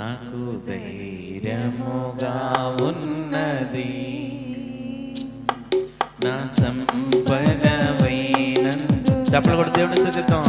నాకు ధైర్యముగా ఉన్నది. నా సంపద చెప్పలు కూడా దేవుడు స్థుతిస్తాం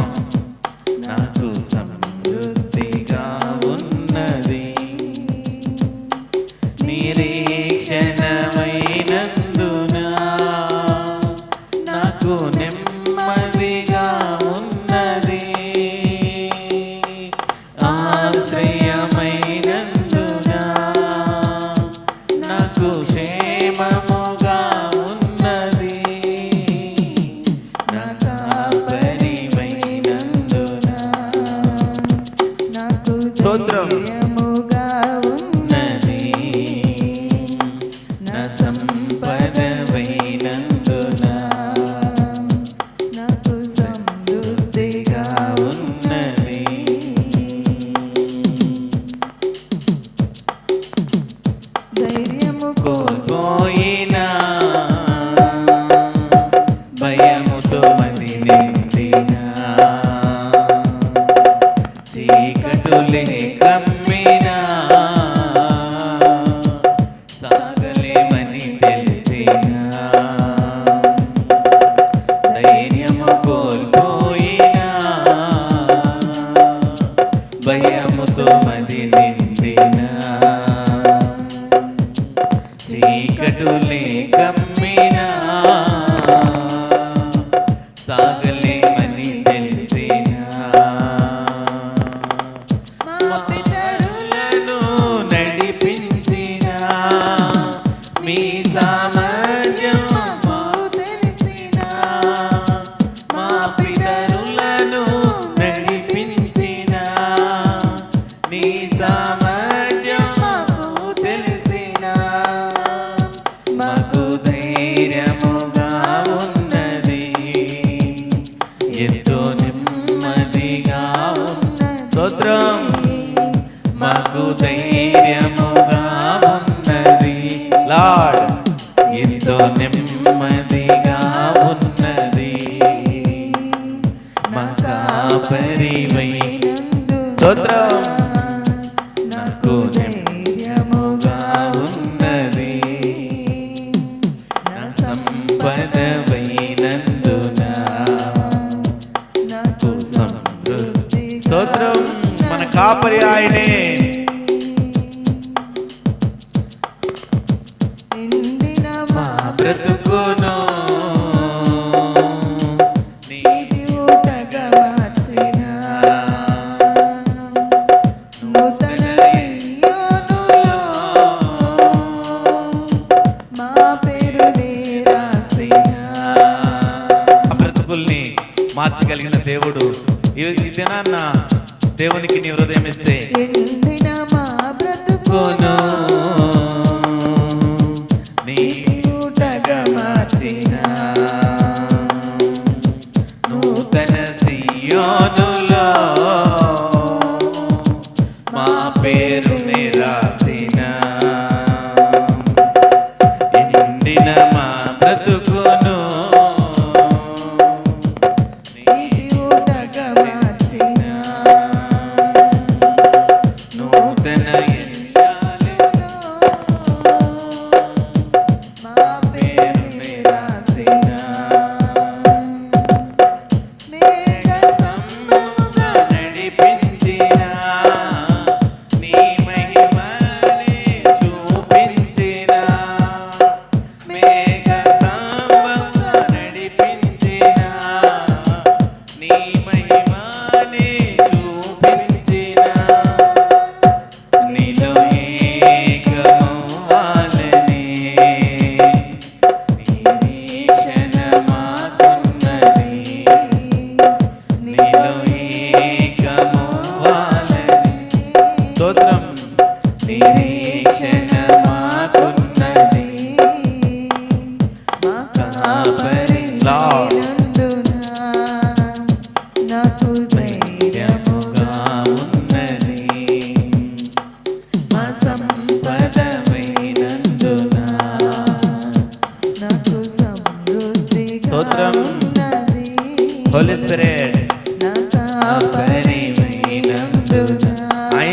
ఎంతో నెమ్మదిగా స్తోత్రం. మాకు ధైర్యముగా ఉన్నది. లాడ్ ఎంతో నెమ్మదిగా ఉన్నది. మా కాపరివై స్తోత్రం పదవై सापर्यायिने నిండిన మా నీటి మా ఆ బ్రతుకుల్ని మార్చగలిగిన దేవుడు ఈ ఈ దినాన్న దేవునికి నీ హృదయం ఇస్తే బ్రతుకోను నీ మార్చిన. నూతన సియోనులో మా పేరు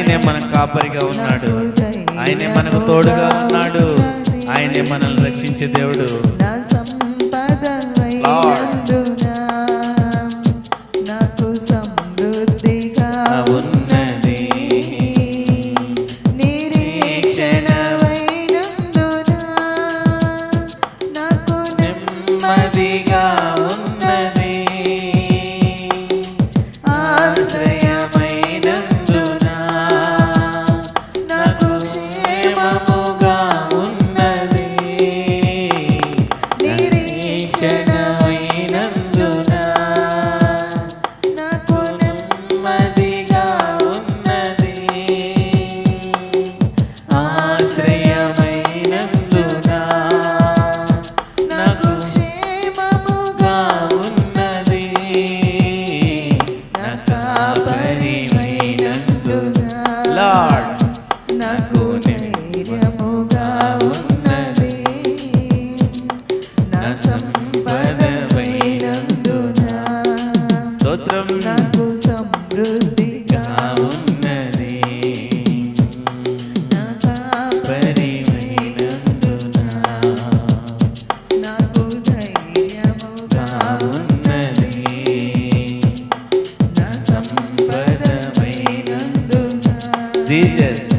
ఆయనే మనకు కాపరిగా ఉన్నాడు. ఆయనే మనకు తోడుగా ఉన్నాడు. ఆయనే మనల్ని రక్షించే దేవుడు. Lord Okay. dias